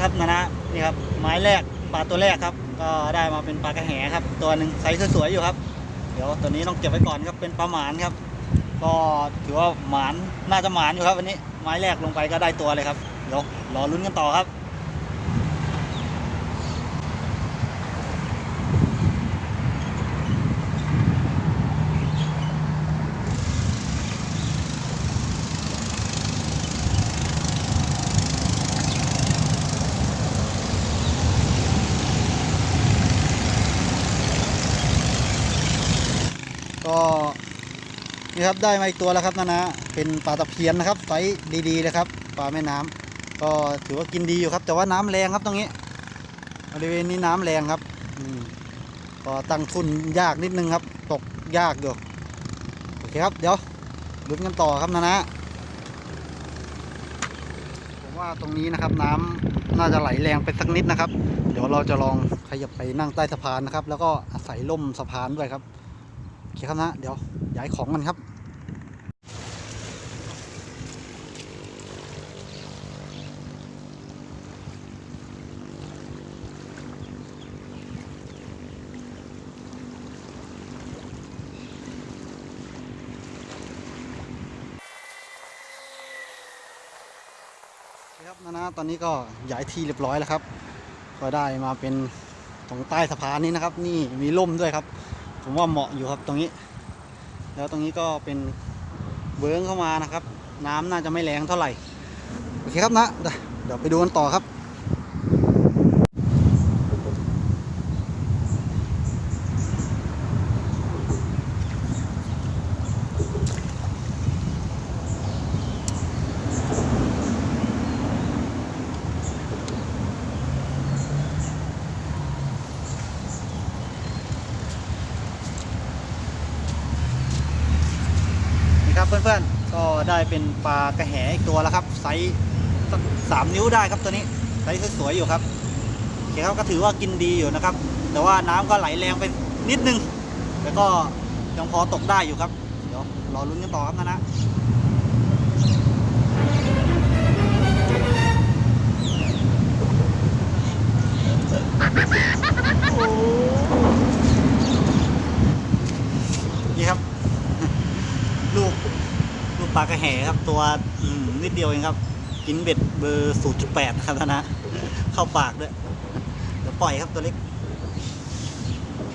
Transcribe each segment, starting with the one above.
ครับนะนะนี่ครับไม้แรกปลาตัวแรกครับ ก็ได้มาเป็นปลากระแหครับ ตัวหนึ่งไซส์สวยๆอยู่ครับ เดี๋ยวตัวนี้ต้องเก็บไว้ก่อนครับเป็นปลาหมานครับ ก็ถือว่าหมานน่าจะหมานอยู่ครับวันนี้ไม้แรกลงไปก็ได้ตัวเลยครับเดี๋ยวรอลุ้นกันต่อครับ ก็ นี่ครับได้มาอีกตัวแล้วครับนะนะเป็นปลาตะเพียนนะครับไซส์ดีๆเลยครับปลาแม่น้ำก็ถือว่ากินดีอยู่ครับ แต่ว่าน้ำแรงครับตรงนี้บริเวณนี้น้ำแรงครับอืมก็ตั้งทุนยากนิดนึงครับ ตกยากอยู่โอเคครับ เดี๋ยวลุ้นกันต่อครับนะนะผมว่าตรงนี้นะครับน้ำน่าจะไหลแรงไปสักนิดนะครับ เดี๋ยวเราจะลองขยับไปนั่งใต้สะพานนะครับ แล้วก็อาศัยล่มสะพานด้วยครับโอเคครับนะ เดี๋ยว ย้ายของกันครับครับนะนะตอนนี้ก็ย้ายที่เรียบร้อยแล้วครับ ก็ได้มาเป็นตรงใต้สะพานนี้นะครับ นี่มีร่มด้วยครับ ผมว่าเหมาะอยู่ครับตรงนี้ แล้วตรงนี้ก็เป็นเบื้องเข้ามานะครับ น้ำน่าจะไม่แรงเท่าไหร่ โอเคครับนะ เดี๋ยวไปดูกันต่อครับ นี่ครับเพื่อนๆ ก็ได้เป็นปลากระแหอีกตัวแล้วครับไซส์สามนิ้วได้ครับตัวนี้ไซส์สวยๆอยู่ครับโอเคครับก็ถือว่ากินดีอยู่นะครับ แต่ว่าน้ำก็ไหลแรงไปนิดนึงแต่ก็ยังพอตกได้อยู่ครับเดี๋ยวรอลุ้นกันต่อครับนะนะ ลูกปลากระแหครับ ตัวนิดเดียวเองครับ กินเบ็ดเบอร์ 0.8นะครับท่านนะ เข้าปากด้วยเดี๋ยวปล่อยครับตัวเล็ก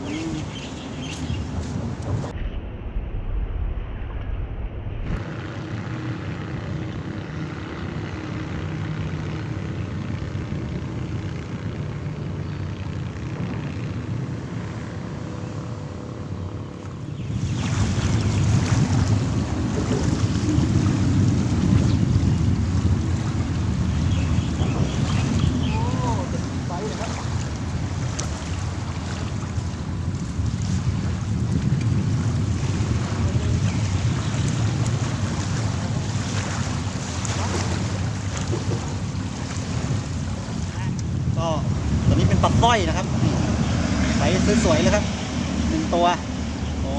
อืมโอ้เป็นไซส์เลยครับ ก็ตัวนี้เป็นปลา สร้อยนะครับนี่ไซส์สวยๆเลยครับหนึ่งตัวโอ้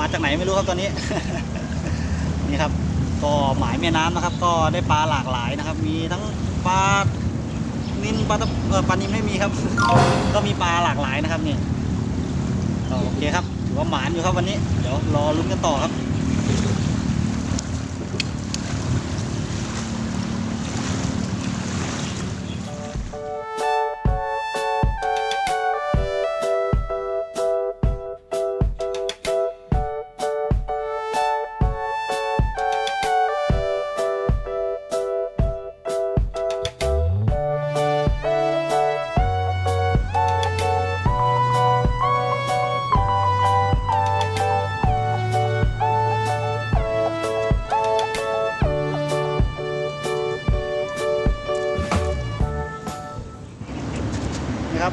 มาจากไหนไม่รู้ครับตัวนี้ นี่ครับ ก็หมายแม่น้ำนะครับ ก็ได้ปลาหลากหลายนะครับ มีทั้งปลานินปลาตะเอ่อปลานินไม่มีครับ ก็มีปลาหลากหลายนะครับนี่ก็โอเคครับถือว่าหมานอยู่ครับวันนี้ เดี๋ยวรอลุ้นกันต่อครับ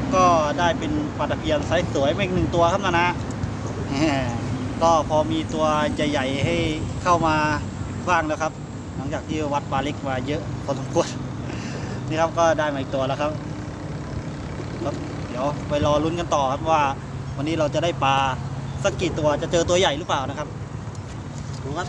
นะครับ ก็ได้เป็นปลาตะเพียนไซส์สวยมาอีกหนึ่งตัวครับนะนะก็พอมีตัวใหญ่ๆให้เข้ามาบ้างแล้วครับ หลังจากที่วัดปลาเล็กมาเยอะพอสมควรนี่ครับก็ได้มาอีกตัวแล้วครับครับ เดี๋ยวไปรอลุ้นกันต่อครับว่า วันนี้เราจะได้ปลาสักกี่ตัวจะเจอตัวใหญ่หรือเปล่านะครับดูครับ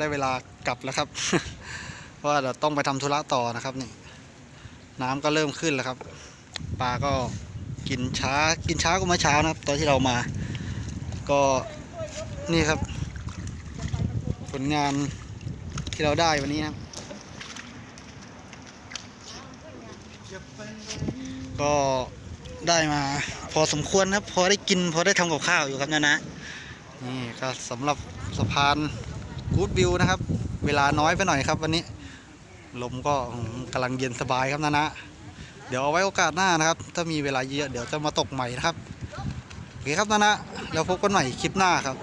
ได้เวลากลับแล้วครับ เพราะว่าเราต้องไปทำธุระต่อนะครับนี่ น้ำก็เริ่มขึ้นแล้วครับ ปลาก็กินช้ากินช้ากว่าเมื่อเช้านะครับ ตอนที่เรามา ก็นี่ครับ ผลงานที่เราได้วันนี้นะครับก็ได้มาพอสมควรครับ พอได้กินพอได้ทำกับข้าวอยู่ครับนะนะนี่ก็สำหรับสะพาน กูดวิวนะครับ เวลาน้อยไปหน่อยครับวันนี้ ลมก็กำลังเย็นสบายครับนะนะ เดี๋ยวเอาไว้โอกาสหน้านะครับ ถ้ามีเวลาเยอะเดี๋ยวจะมาตกใหม่นะครับ โอเคครับนะนะแล้วพบกันใหม่คลิปหน้าครับ